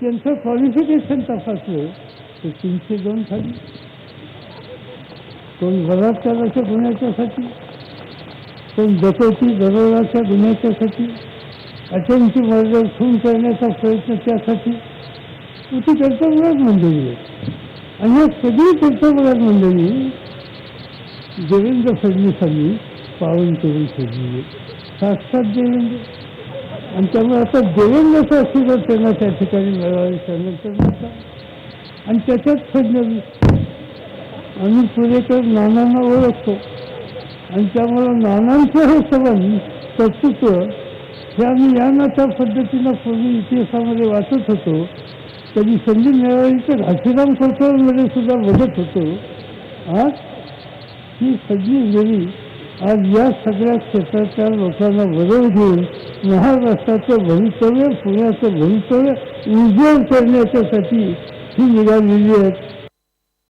त्यांचं क्वालिफिकेशन तपासलं तर तीनशे दोन खाली. कोण बलात्काराच्या गुन्ह्याच्यासाठी कोण डकैती दरोडाच्या गुन्ह्याच्यासाठी अटेम्प्ट मर्डर खून करण्याचा प्रयत्न त्यासाठी. ती कर्तव्यात मंडळी. आहे आणि या सगळी कर्तव्यात मंडळी देवेंद्र फडणवीसांनी पावन करून ठेवली. आहे साक्षात देवेंद्र. आणि त्यामुळे आता देवेंद्रचा आशीर्वाद त्यांना त्या ठिकाणी मिळावे सांगितलं आणि त्याच्यात फडणवीस आम्ही पुरेकर नानांना ओळखतो. आणि त्यामुळं नानांचं हे सबंध कर्तृत्व हे आम्ही या ना त्या पद्धतीनं पूर्वी इतिहासामध्ये वाचत होतो. कधी संधी मिळाली तर घाशीराम कोथळमध्ये सुद्धा बघत होतो. आज ही सगळी वेळी आज या सगळ्या क्षेत्रातल्या लोकांना बदल घेऊन महाराष्ट्राचं भवितव्य पुण्याचं भवितव्य उज्ज्वल करण्याच्यासाठी ही निघालेली आहेत